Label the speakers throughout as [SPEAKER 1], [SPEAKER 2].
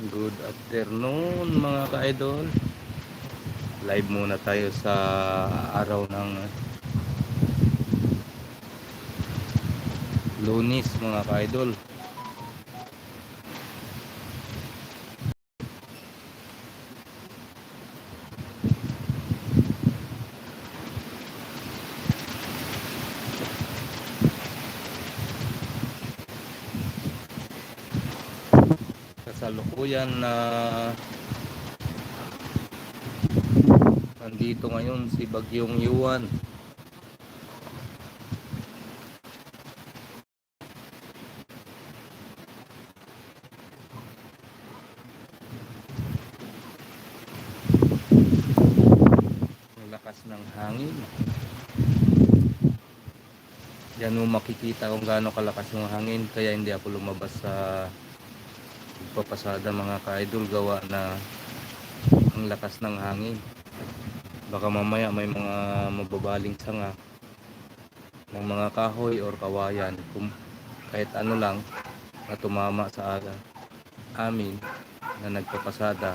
[SPEAKER 1] Good afternoon mga ka-idol. Live muna tayo sa araw ng lunis mga ka-idol kasalukuyan na nandito ngayon si Bagyong Yuan. Lakas ng hangin. Yan mo makikita kung gaano kalakas yung hangin kaya hindi ako lumabas sa pagpapasada mga ka-idol gawa na ang lakas ng hangin. Baka mamaya may mga mababaling sanga ng mga kahoy or kawayan kung kahit ano lang na tumama sa amin na nagpapasada.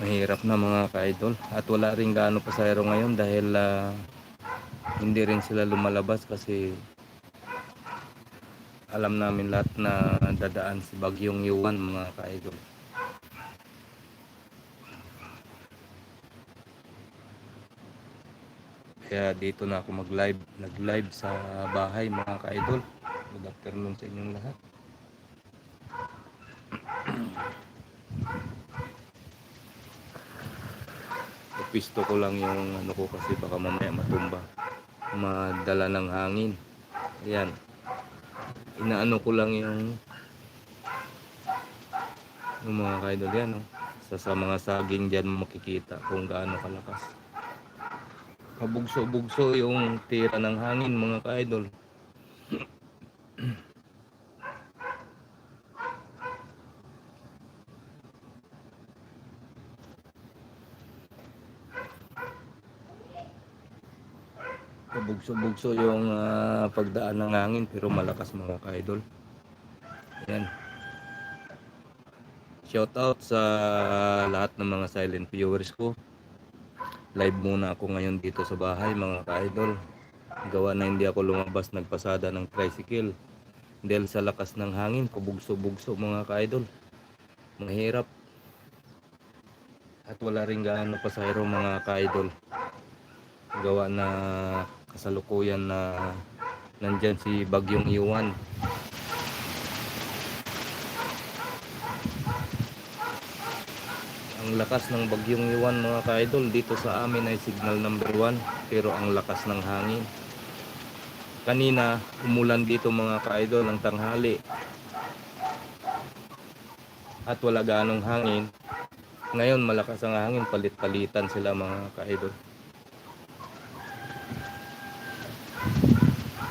[SPEAKER 1] Mahirap na mga ka-idol. At wala rin gaano pasayro ngayon dahil ah, hindi rin sila lumalabas kasi alam namin lahat na dadaan si Bagyong Yuan mga ka-idol. Kaya dito na ako mag live nag live sa bahay mga ka-idol. Good afternoon sa inyong lahat. Pisto ko lang yung ano ko kasi baka mamaya matumba. Madala ng hangin. Ayan inaano ko lang yung yung mga kaidol yan no? sa, sa mga saging dyan makikita kung gaano kalakas kabugso-bugso yung tira ng hangin mga kaidol kabugso-bugso yung ah, pagdaan ng hangin pero malakas mga kaidol. Yan shout out sa lahat ng mga silent viewers ko. Live muna ako ngayon dito sa bahay mga ka-idol. Gawa na hindi ako lumabas nagpasada ng tricycle. Dahil sa lakas ng hangin kubugso-bugso mga ka-idol. Mahirap. At wala rin gaano pasahero mga ka-idol. Gawa na kasalukuyan na nandyan si Bagyong Iwan. Ang lakas ng bagyong iwan mga ka-idol dito sa amin ay signal number 1 pero ang lakas ng hangin. Kanina umulan dito mga ka-idol ng tanghali. At wala ganong hangin. Ngayon malakas ang hangin palit-palitan sila mga ka-idol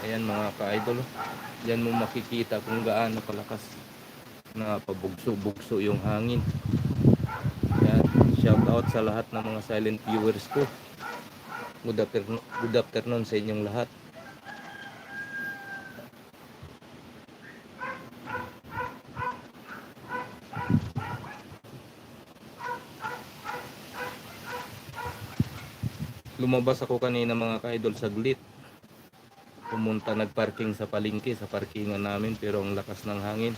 [SPEAKER 1] ayan mga ka-idol yan mo makikita kung gaano kalakas na pabugso-bugso yung hangin yan, shout out sa lahat ng mga silent viewers ko. Good afternoon, good afternoon sa inyong lahat. Lumabas ako kanina mga ka-idol saglit. Pumunta nagparking sa palengke sa parkingan namin pero ang lakas ng hangin.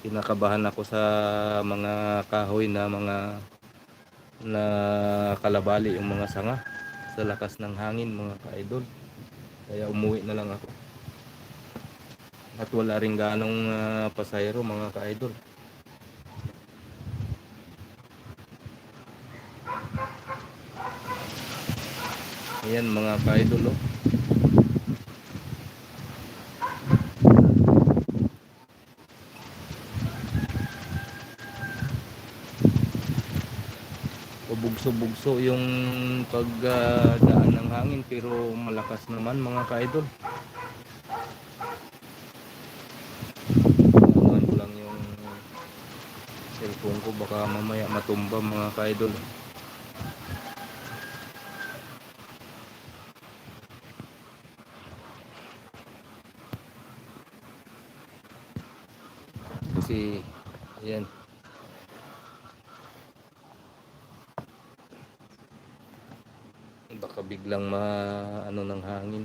[SPEAKER 1] Kinakabahan ako sa mga kahoy na mga na kalabali yung mga sanga. Sa lakas ng hangin mga ka-idol. Kaya umuwi na lang ako. At wala rin ganong uh, pasayro mga ka-idol. Ayan mga ka-idol oh. Pabugso-bugso yung pagdaan ng hangin pero malakas naman mga ka-idol Anuhan ko lang yung cellphone ko baka mamaya matumba mga ka-idol kasi Ayan. Baka biglang ma ano ng hangin.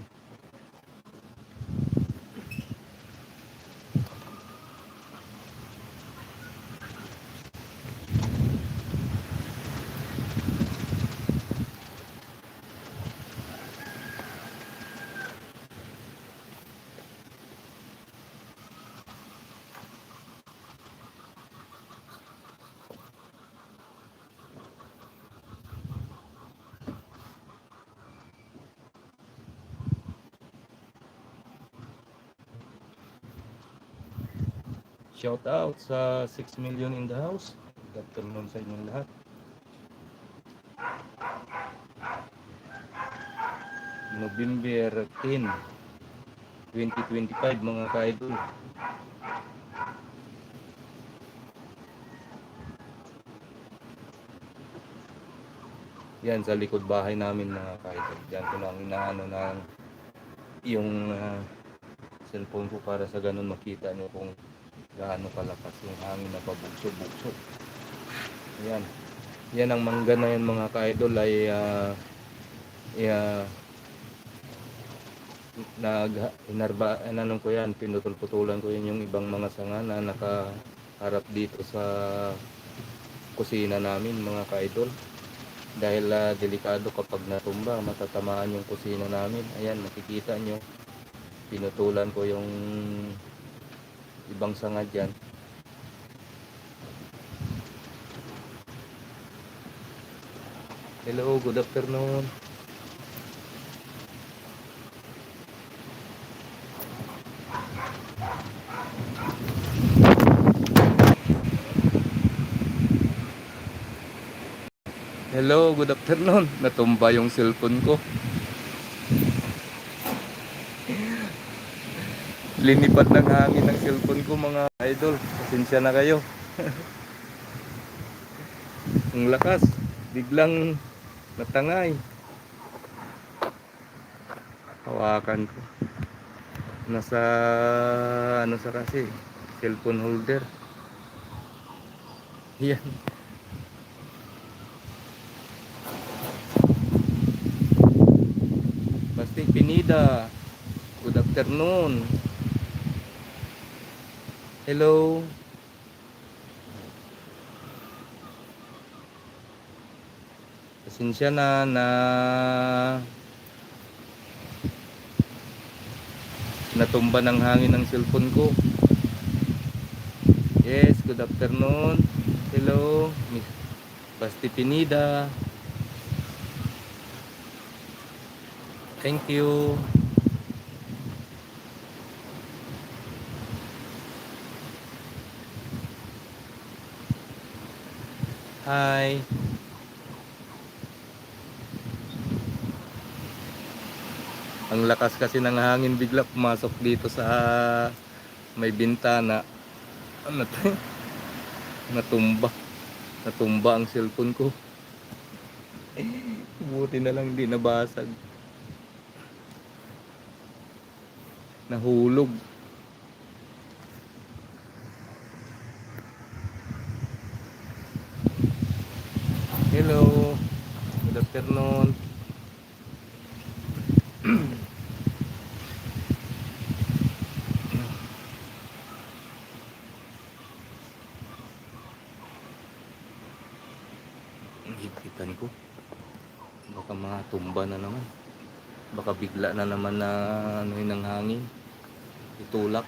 [SPEAKER 1] Shout out sa 6 million in the house. Good afternoon sa inyong lahat. November 10, 2025 mga ka-idol. Yan sa likod bahay namin mga ka-idol. Diyan ko lang inaano na yung ah, cellphone ko para sa ganun makita nyo kung gaano kalakas yung hangin na pabugso-bugso. Ayan. Yan ang mangga na yan mga ka-idol ay ah, yeah, nag inarba ano ko yan pinutol-putulan ko yun yung ibang mga sanga na nakaharap dito sa kusina namin mga ka-idol dahil ah, delikado kapag natumba matatamaan yung kusina namin ayan makikita nyo pinutulan ko yung ibang sanga dyan. Hello good afternoon. Hello good afternoon. Natumba yung cellphone ko linipad ng hangin ng cellphone ko mga idol. Pasensya na kayo. Ang lakas. Biglang natangay. Hawakan ko. Nasa ano sa kasi? Cellphone holder. Yan. Basti Pinida. Good afternoon hello Pasensya na na natumba ng hangin ng cellphone ko. Yes, good afternoon. Hello, Miss Basti Pinida. Thank you. Hi. Ang lakas kasi ng hangin bigla pumasok dito sa may bintana. Ano to? Natumba. Natumba ang cellphone ko. Buti na lang di nabasag. Nahulog. Hello. Good afternoon. Ang higpitan ko. Baka matumba na naman. Baka bigla na naman na ano yun ng hangin. Itulak.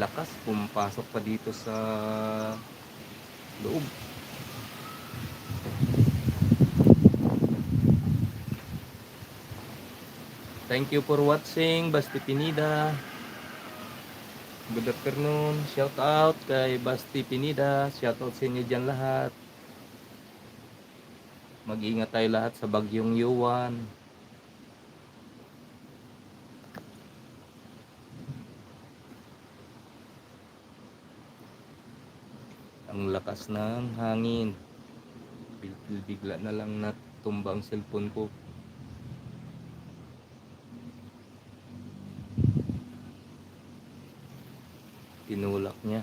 [SPEAKER 1] Lakas pumapasok pa dito sa loob. Thank you for watching Basti Pinida. Good afternoon. Shout out kay Basti Pinida. Shout out sa inyo dyan lahat. Mag-ingat tayo lahat sa bagyong Yuan. Ang lakas ng hangin. Bigla na lang natumba ang cellphone ko. Tinulak niya.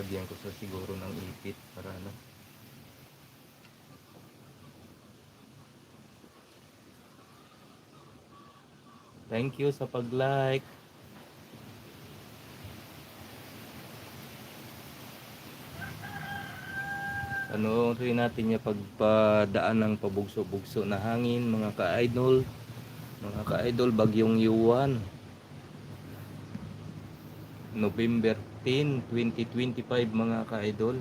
[SPEAKER 1] Lagyan ko sa siguro ng ipit para ano. Thank you sa pag-like. Ano rin natin yung pagpadaan ng pabugso-bugso na hangin mga ka-idol. Mga ka-idol, bagyong Yuan. November 10, 2025 mga ka-idol.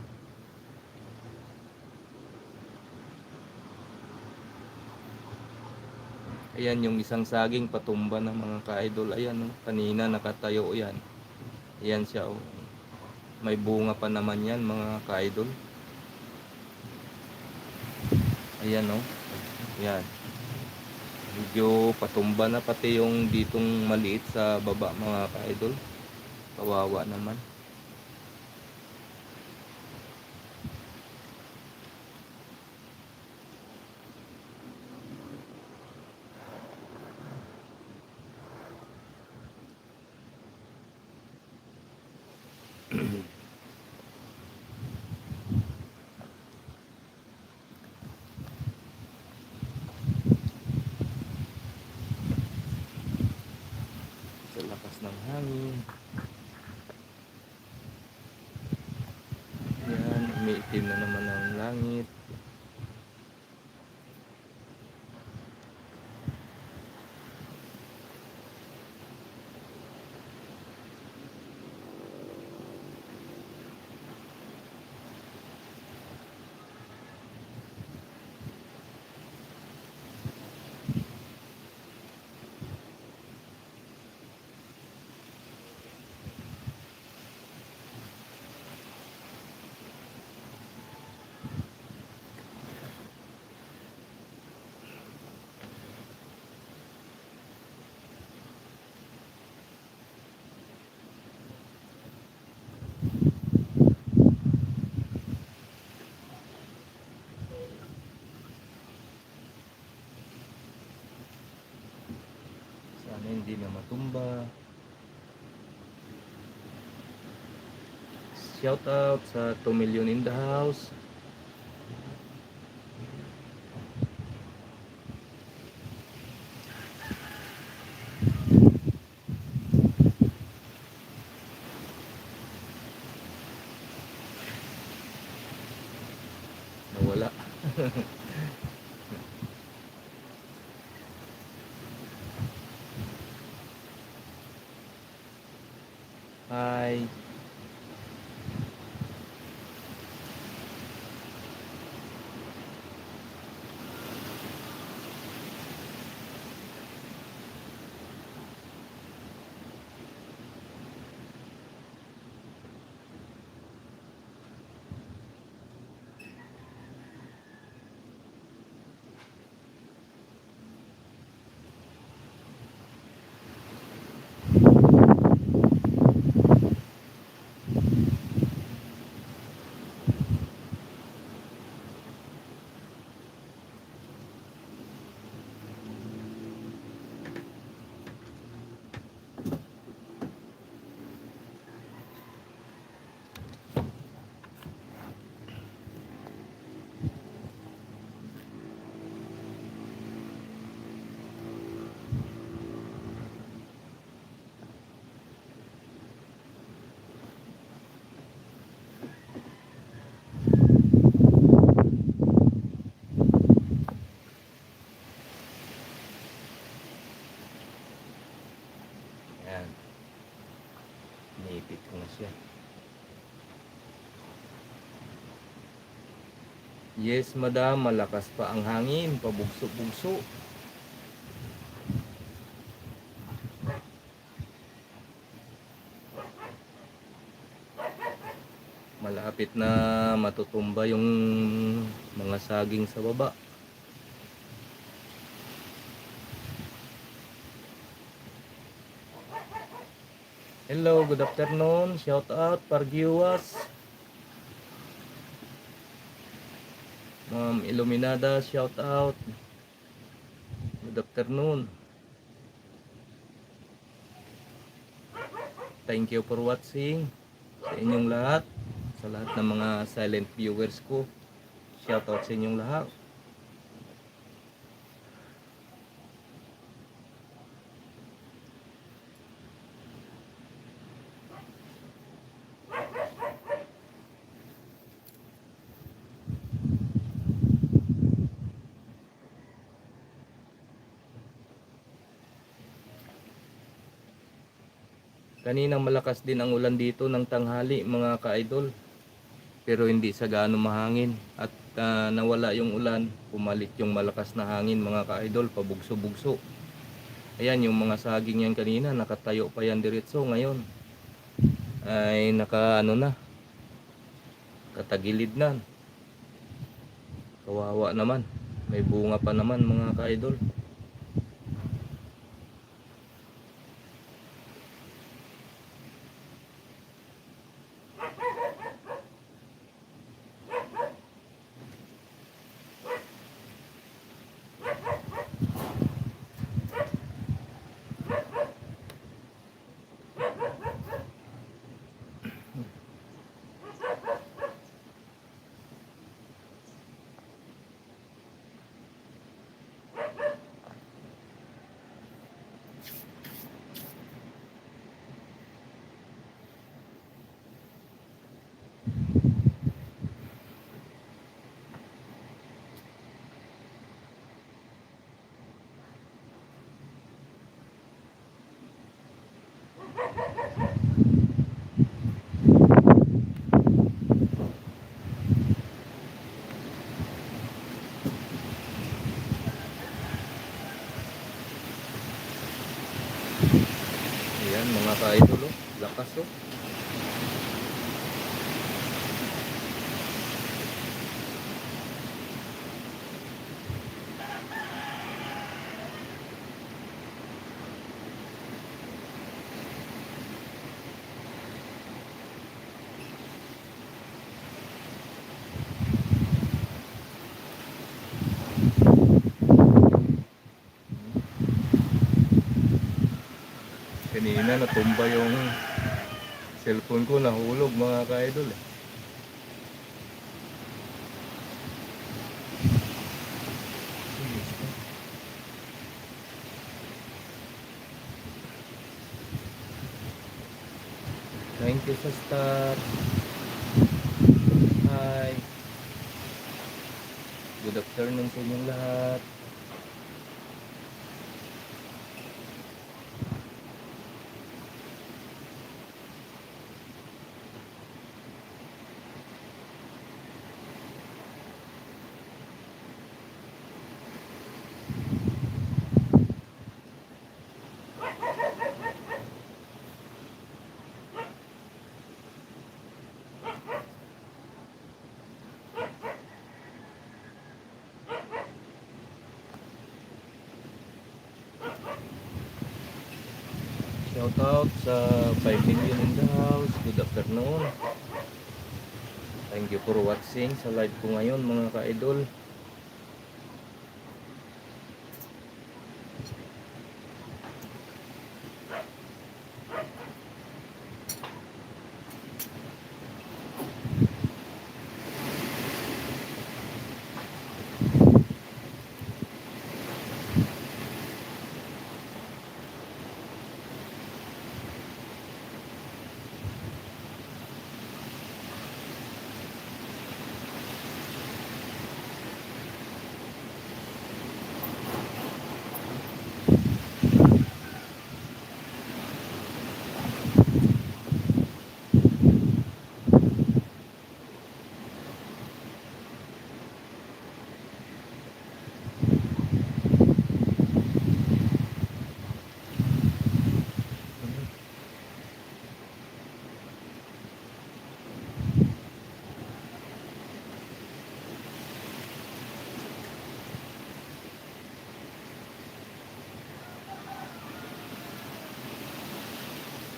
[SPEAKER 1] Ayan yung isang saging patumba ng mga ka-idol. Ayan, oh, kanina nakatayo yan. Ayan siya. Oh. May bunga pa naman yan mga ka-idol. Ayan oh. Ayan. Medyo patumba na pati yung ditong maliit sa baba mga ka-idol. Kawawa naman. sa lakas ng hangin. Yan, umiitim na naman ang langit. Hindi na matumba. Shout out sa 2 million in the house. Nawala. Hi. Yan. Niipit ko na siya. Yes, madam. Malakas pa ang hangin. Pabugso-bugso. Malapit na matutumba yung mga saging sa baba. Hello, good afternoon. Shout out Pargiwas. Ma'am Iluminada, shout out. Good afternoon. Thank you for watching sa inyong lahat. sa lahat ng mga silent viewers ko. Shoutout sa inyong lahat. Kaninang malakas din ang ulan dito ng tanghali mga ka-idol. Pero hindi sa gaano mahangin at ah, nawala yung ulan, pumalit yung malakas na hangin mga ka-idol, pabugso-bugso. Ayan yung mga saging yan kanina, nakatayo pa yan diretso ngayon. Ay naka ano na, katagilid na. Kawawa naman, may bunga pa naman mga ka-idol. Ayan mga ka-idol, lakas oh. Kanina natumba yung cellphone ko, nahulog mga ka-idol eh. Thank you sa star. Hi. Good afternoon sa inyong lahat. Shout out sa 5 million in the house. Good afternoon. Thank you for watching sa live ko ngayon mga ka-idol.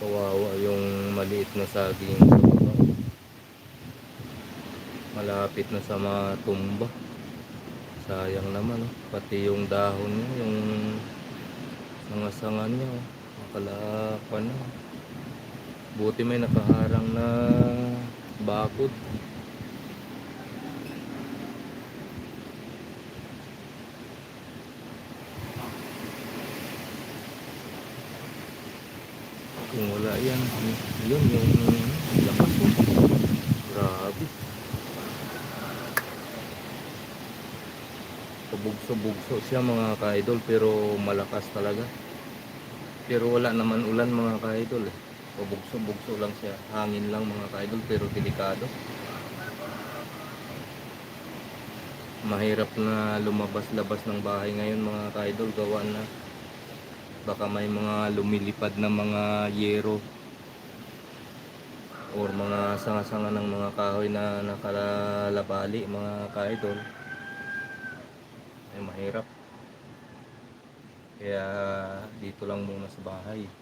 [SPEAKER 1] Kawawa yung maliit na saging. Malapit na sa matumba. Sayang naman, oh. pati yung dahon niya, yung mga sanga niya, oh. nakalapan na. Buti may nakaharang na bakod. Kung wala yan, yun yung lakas mo. Grabe. Pabugso-bugso siya mga ka-idol pero malakas talaga. Pero wala naman ulan mga ka-idol eh. Pabugso-bugso lang siya. Hangin lang mga ka-idol pero delikado. Mahirap na lumabas-labas ng bahay ngayon mga ka-idol gawa na baka may mga lumilipad na mga yero. Or mga sanga-sanga ng mga kahoy na nakalalabali mga ka-idol. Ay mahirap. Kaya dito lang muna sa bahay